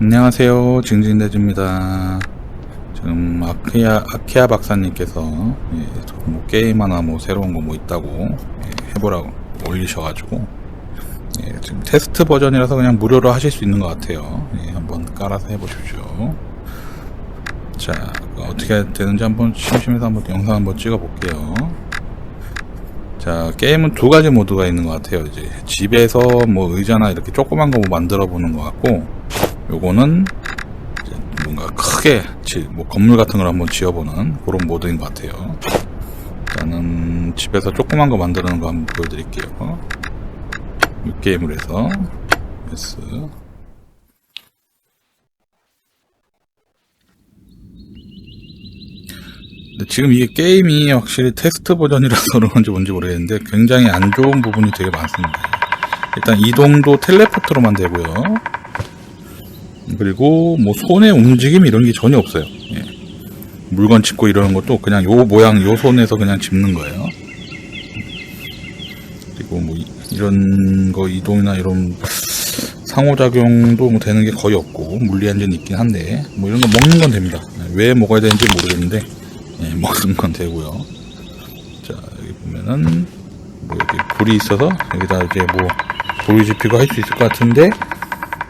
안녕하세요. 징징대즈입니다. 지금 아케아, 아케아 박사님께서 예, 저뭐 게임 하나 뭐 새로운 거 뭐 있다고 예, 해보라고 올리셔가지고 예, 지금 테스트 버전이라서 그냥 무료로 하실 수 있는 것 같아요. 예, 한번 깔아서 해보십시오. 자, 어떻게 되는지 한번 심심해서 한번 영상 한번 찍어 볼게요. 자, 게임은 두 가지 모드가 있는 것 같아요. 이제 집에서 뭐 의자나 이렇게 조그만 거 뭐 만들어 보는 것 같고, 요거는 뭔가 크게 지- 뭐 건물 같은 걸 한번 지어보는 그런 모드인 것 같아요. 일단은 집에서 조그만 거 만드는 거 한번 보여드릴게요. 이 게임을 해서. 근데 지금 이게 게임이 확실히 테스트 버전이라서 그런지 뭔지 모르겠는데 굉장히 안 좋은 부분이 되게 많습니다. 일단 이동도 텔레포트로만 되고요. 그리고 뭐 손의 움직임 이런 게 전혀 없어요. 예. 물건 짚고 이러는 것도 그냥 요 모양 요 손에서 그냥 짚는 거예요. 그리고 뭐 이- 이런 거 이동이나 이런 상호작용도 뭐 되는 게 거의 없고 물리안전이 있긴 한데 뭐 이런 거 먹는 건 됩니다. 예, 왜 먹어야 되는지 모르겠는데 예, 먹는 건 되고요. 자 여기 보면은 뭐 이렇게 불이 있어서 여기다 이제 뭐 불이 지피고 할 수 있을 것 같은데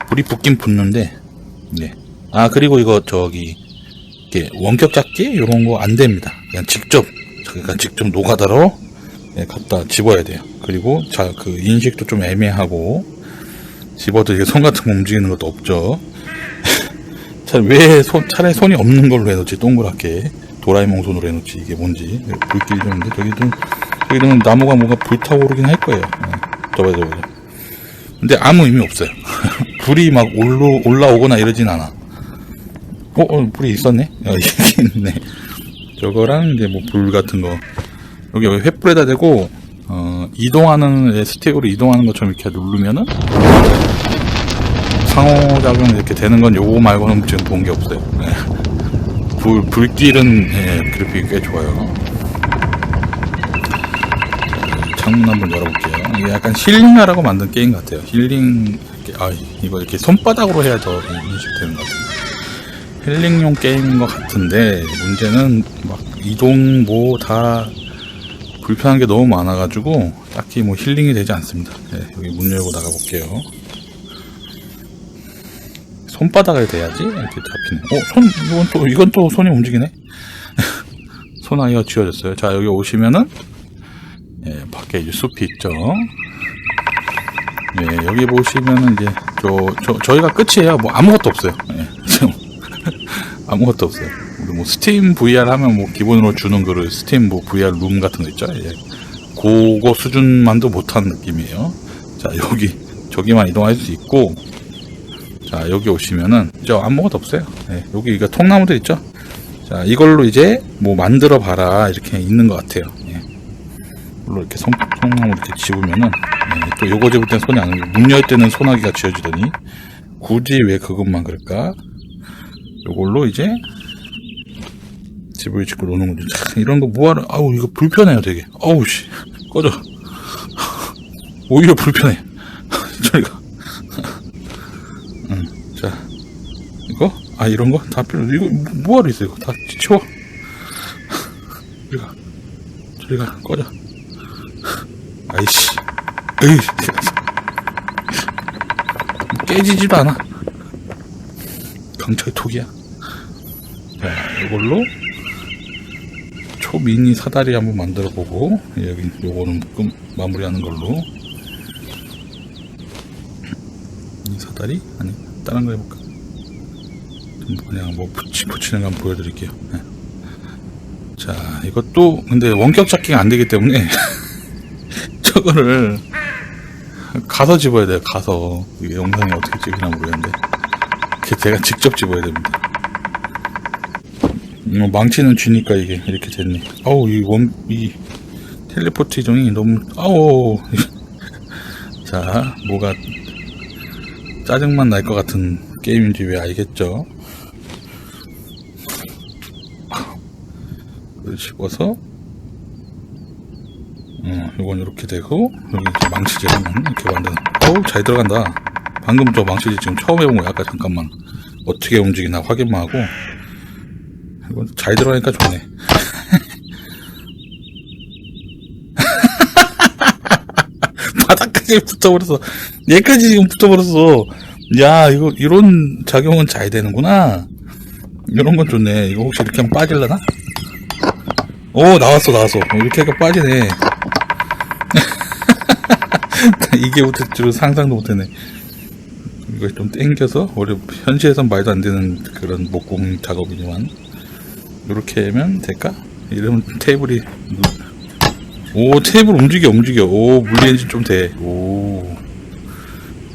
불이 붙긴 붙는데 네. 아 그리고 이거 저기 이렇게 원격 잡기 이런 거 안 됩니다. 그냥 직접 그러니까 직접 노가다로 예, 갖다 집어야 돼요. 그리고 자 그 인식도 좀 애매하고 집어도 이게 손 같은 거 움직이는 것도 없죠. 차왜손 차라리 손이 없는 걸로 해놓지 동그랗게 도라에몽 손으로 해놓지 이게 뭔지 불길이 좀 있는데 저기도 저기는 나무가 뭐가 불타오르긴 할 거예요. 예. 저봐 저봐. 근데 아무 의미 없어요. 불이 막 올라, 올라오거나 이러진 않아. 어, 어, 불이 있었네? 어, 있긴 있네. 저거랑 이제 뭐 불 같은 거. 여기 횃불에다 대고, 어, 이동하는, 예, 스틱으로 이동하는 것처럼 이렇게 누르면은, 상호작용 이렇게 되는 건 요거 말고는 지금 본 게 없어요. 예. 불, 불길은, 예, 그래픽이 꽤 좋아요. 자, 창문 한번 열어볼게요. 이게 약간 힐링하라고 만든 게임 같아요. 힐링, 아, 이거 이렇게 손바닥으로 해야 더 인식되는 것 같아요. 힐링용 게임인 것 같은데, 문제는 막 이동 뭐 다 불편한 게 너무 많아가지고, 딱히 뭐 힐링이 되지 않습니다. 네, 여기 문 열고 나가볼게요. 손바닥에 대야지 이렇게 잡히네. 어, 손 이건 또 이건 또 손이 움직이네. 손 아이가 쥐어졌어요. 자 여기 오시면은 예, 밖에 이제 숲이 있죠. 예, 여기 보시면은 이제 저, 저 저희가 끝이에요. 뭐 아무것도 없어요. 예, 아무것도 없어요. 뭐 스팀 VR 하면 뭐 기본으로 주는 거를 스팀 뭐 VR 룸 같은 거 있죠. 예. 그거 수준만도 못한 느낌이에요. 자 여기 저기만 이동할 수 있고 자 여기 오시면은 저 아무것도 없어요 네, 여기 이거 통나무들 있죠 자 이걸로 이제 뭐 만들어 봐라 이렇게 있는 것 같아요 예. 이걸로 이렇게 성, 통나무 이렇게 집으면은 예, 또 요거 집을 땐 손이 안 문열 때는 소나기가 쥐어지더니 굳이 왜 그것만 그럴까 요걸로 이제 집을 짓고 노는 거죠 참, 이런 거 뭐하러 아우 이거 불편해요 되게 어우 씨 꺼져 오히려 불편해 저리가 자, 이거? 아, 이런 거? 다 필요, 이거, 뭐하러 있어, 이거. 다 치워. 저리 가. 저리 가, 꺼져. 아이씨. 에이. 깨지지도 않아. 강철 톡이야. 자, 이걸로 초미니 사다리 한번 만들어 보고, 여기, 요거는 끝, 마무리하는 걸로. 이 사다리? 아니, 다른 거 해볼까? 좀 그냥 뭐 붙이, 붙이는 거 한번 보여드릴게요. 네. 자, 이것도, 근데 원격 잡기가 안 되기 때문에, 저거를, 가서 집어야 돼요, 가서. 이게 영상이 어떻게 찍히나 모르겠는데. 제가 직접 집어야 됩니다. 음, 망치는 쥐니까 이게 이렇게 됐네. 아우, 이 원, 이, 텔레포트 이동이 너무, 아우. 자, 뭐가 짜증만 날 것 같은 게임인지 왜 알겠죠? 집어서 어, 이건 이렇게 되고 여기 망치질 하면 이렇게 만드는 어우 잘 들어간다 방금 저 망치질 지금 처음 해본 거야 아까 잠깐만 어떻게 움직이나 확인만 하고 이건 잘 들어가니까 좋네. 바닥까지 붙어버렸어. 얘까지 지금 붙어버렸어. 야, 이거, 이런 작용은 잘 되는구나. 이런 건 좋네. 이거 혹시 이렇게 하면 빠질라나? 오, 나왔어, 나왔어. 어, 이렇게 하니까 빠지네. 이게 못할 줄은 상상도 못했네. 이걸 좀 땡겨서, 원래 현실에선 말도 안 되는 그런 목공 작업이지만, 이렇게 하면 될까? 이러면 테이블이, 오, 테이블 움직여, 움직여. 오, 물리 엔진 좀 돼. 오.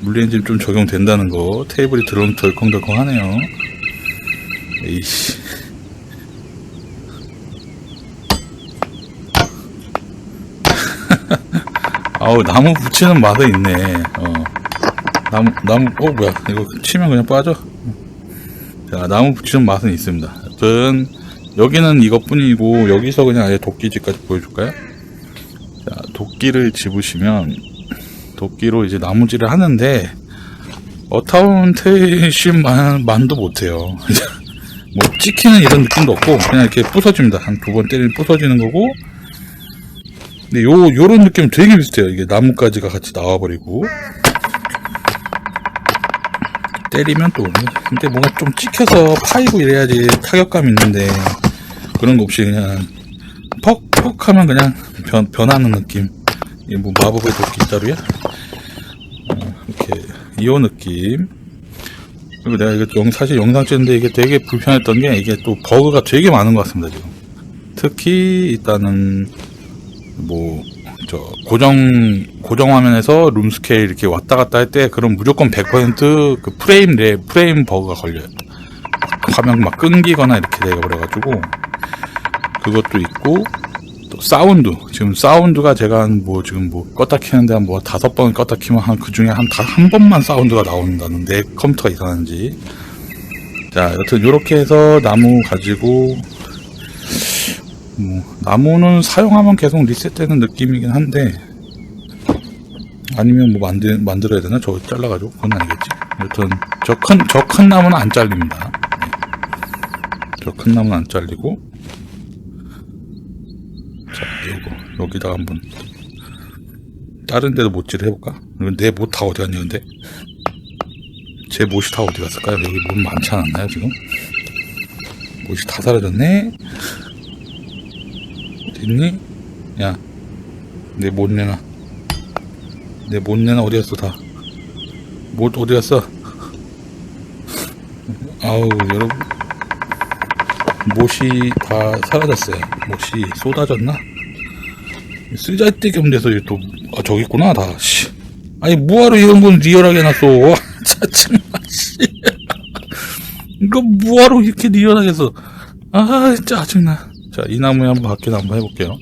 물리 엔진 좀 적용된다는 거. 테이블이 들어오면 덜컹덜컹 하네요. 에이씨. 아우, 나무 붙이는 맛은 있네. 어. 나무, 나무, 어, 뭐야. 이거 치면 그냥 빠져? 자, 나무 붙이는 맛은 있습니다. 여튼, 여기는 이것뿐이고, 여기서 그냥 아예 도끼집까지 보여줄까요? 자, 도끼를 집으시면, 도끼로 이제 나무질을 하는데, 어타운테이션만 만도 못해요. 뭐 찍히는 이런 느낌도 없고 그냥 이렇게 부서집니다. 한 두 번 때리면 부서지는 거고. 근데 요 요런 느낌 되게 비슷해요. 이게 나뭇가지가 같이 나와버리고 때리면 또 근데 뭔가 좀 찍혀서 파이고 이래야지 타격감 있는데 그런 거 없이 그냥 퍽 퍽 하면 그냥 변, 변하는 느낌. 이게 뭐 마법의 도끼 자루야? 어, 이렇게 이어 느낌. 그리고 내가 이거 영, 사실 영상 찍는데 이게 되게 불편했던 게 이게 또 버그가 되게 많은 것 같습니다, 지금. 특히 일단은 뭐, 저, 고정, 고정 화면에서 룸 스케일 이렇게 왔다 갔다 할 때 그럼 무조건 100%그 프레임 레, 프레임 버그가 걸려요. 화면 막 끊기거나 이렇게 되어버려가지고. 그것도 있고 또 사운드. 지금 사운드가 제가 한 뭐 지금 뭐 껐다 키는데 한 뭐 다섯 번 껐다 키면 한 그 중에 한 다 한 번만 사운드가 나온다는 내 컴퓨터가 이상한지. 자 여튼 요렇게 해서 나무 가지고 뭐 나무는 사용하면 계속 리셋되는 느낌이긴 한데 아니면 뭐 만들 만들어야 되나 저거 잘라가지고 그건 아니겠지 여튼 저 큰 저 큰 나무는 안 잘립니다 저 큰 나무는 안 잘리고 자, 요거 여기다가 한 번 다른 데도 못질을 해볼까? 내 못 다 어디 갔냐 근데 제 못이 다 어디 갔을까요? 여기 못 많지 않았나요 지금? 못이 다 사라졌네? 있니? 야, 내 못 내놔. 내못 내놔 어디 갔어 다? 못 어디 갔어? 아우 여러분 못이 다 사라졌어요. 못이 쏟아졌나? 쓰잘데기 없는 데서 또, 아, 저기 있구나, 다, 씨. 아니, 뭐하러 이런 건 리얼하게 해놨어. 와, 짜증나, 씨. 이거 뭐하러 이렇게 리얼하게 해서. 아, 짜증나. 자, 이 나무에 한번 바뀌나 한번 해볼게요.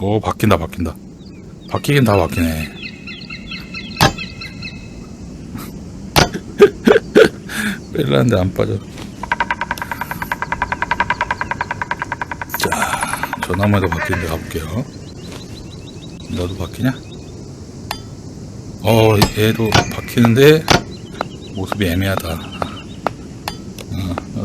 오, 바뀐다, 바뀐다. 바뀌긴 다 바뀌네. 빼려는데 안 빠져. 자, 저 나무에도 바뀌는데 가볼게요. 너도 바뀌냐? 어, 얘도 바뀌는데 모습이 애매하다.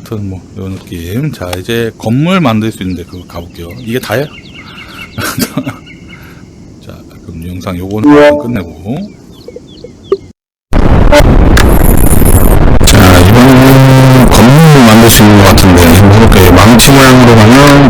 어, 여튼 뭐, 요 느낌. 자, 이제 건물 만들 수 있는데 그거 가볼게요. 이게 다야? 자, 그럼 영상 요거는 끝내고. 자, 이번에는 건물 만들 수 있는 것 같은데, 이렇게 망치 모양으로 가면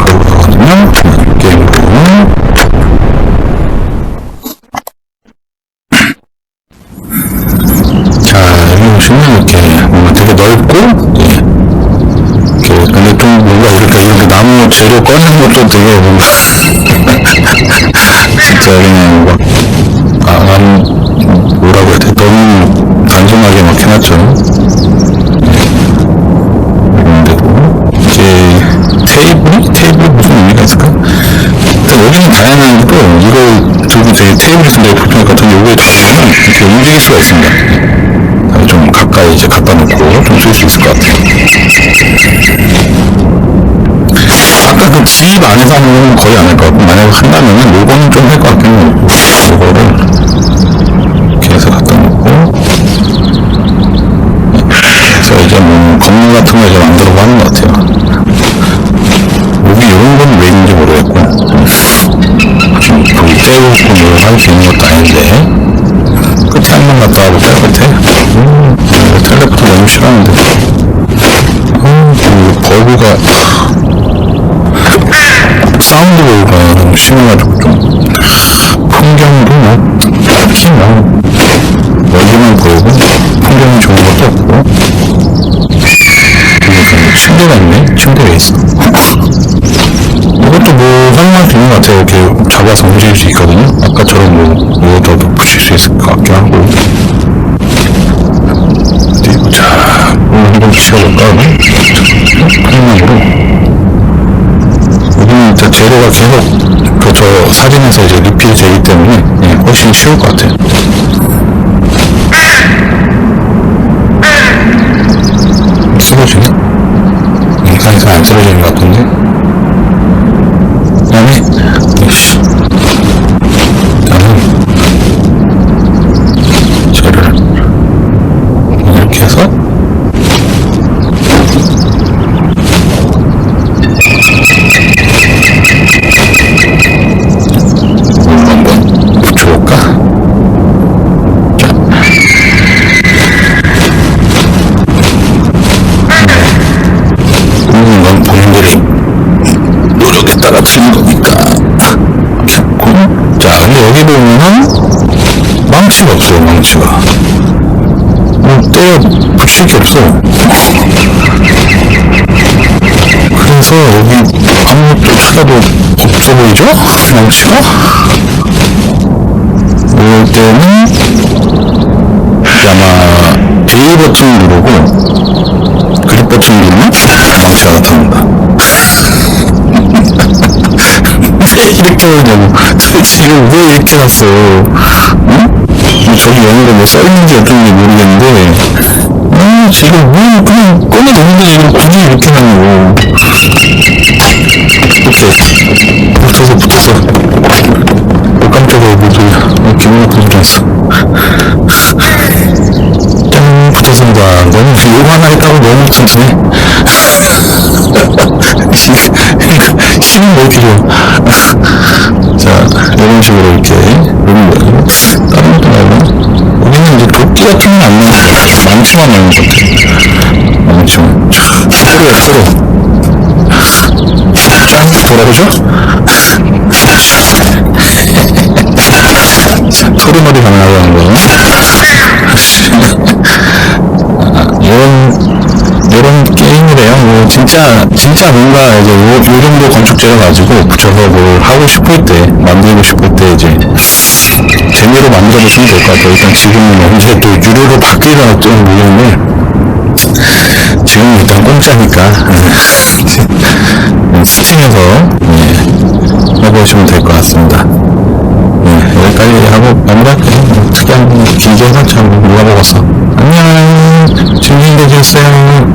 나무 재료 꺼내는 것도 되게 뭔가, 진짜 그냥 막, 아, 난, 뭐라고 해야 돼? 너무 단순하게 막 해놨죠. 이런 데고, 이제, 테이블? 테이블 무슨 의미가 있을까? 일단 여기는 다양한 거, 이걸 들고 되게 테이블이 굉장히 불편할 것 같은데, 요거에 들어가면 이렇게 움직일 수가 있습니다. 아, 좀 가까이 이제 갖다 놓고 좀 쓸 수 있을 것 같아요. 안에서 하는 건 거의 안 할 것 같고, 만약에 한다면은 요거는 좀 할 것 같긴 해요. 요거를 이렇게 해서 갖다 놓고, 방 같은 거 이제 만들어 하는 것 같아요. 여기 이런 건왜 있는지 모르겠고 지금 거기 떼고 뭐할수 있는 것도 아닌데 끝에 한 번 갔다 와볼까요 끝에? 음, 이거 텔레포트 너무 싫어하는데 심해가지고 좀 풍경도 뭐 딱히 뭐 멀리만 보이고 풍경이 좋은 것도 없고. 좀 침대가 있네? 침대가 있어? 이것도 뭐 활용할 수 있는 것 같아요. 이렇게 잡아서 움직일 수 있거든요. 아까처럼 뭐 이것도 붙일 수 있을 것 같긴 하고. 어디? 보자 오늘 한번 붙여볼까 그러면? 여기는 이제 재료가 계속 그 저 사진에서 이제 리필이 되기 때문에 예, 훨씬 쉬울 것 같아요 쓰러지네? 인간에서 안 쓰러지는 것 같은데? 그 다음에, 이씨. 망치가 없어요, 망치가. 뭐, 때려 붙일 게 없어. 그래서 여기 아무것도 찾아도 없어 보이죠? 망치가? 이럴 때는 아마 A 버튼 누르고 그립 버튼 누르면 망치가 나타난다. 왜 이렇게 하냐고. 도대체 왜 이렇게 놨어? 응? 뭐 저기 영어로 뭐 써있는지 어쩐지 모르겠는데, 아, 지금 왜 그냥 꺼내놓는데 이거 굳이 이렇게 놨냐고. 오케이. 붙어서 붙어서. 어, 깜짝이야, 뭐 소리야. 어, 기분 나쁜 소리 했어. 짠, 붙었습니다. 너무, 이거 하나 했다고 너무 튼튼해. 힘은 왜 이렇게 좋아? 자, 이런 식으로 이렇게, 다른 것도 말고, 이제 도끼 같은 건안 같아. 망치만 나오는 것 같아. 망치만. 프로야, 프로. 짠, 돌아보죠? 토르머리 가능하다는 거. 이런 이런 뭐 진짜 진짜 뭔가 이제 요, 요 정도 건축재료 가지고 붙여서 뭘 하고 싶을 때 만들고 싶을 때 이제 재미로 만들어 보시면 될 것 같아요. 일단 지금은 언제 또 유료로 바뀌려나 좀 모르겠는데 지금 일단 공짜니까 스팀에서 예, 해보시면 될 것 같습니다. 네, 여기까지 하고 마무리할게요. 뭐 특이한 거 길게 하참 누가 먹었어. 안녕. 계세요.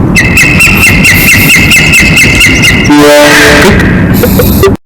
kia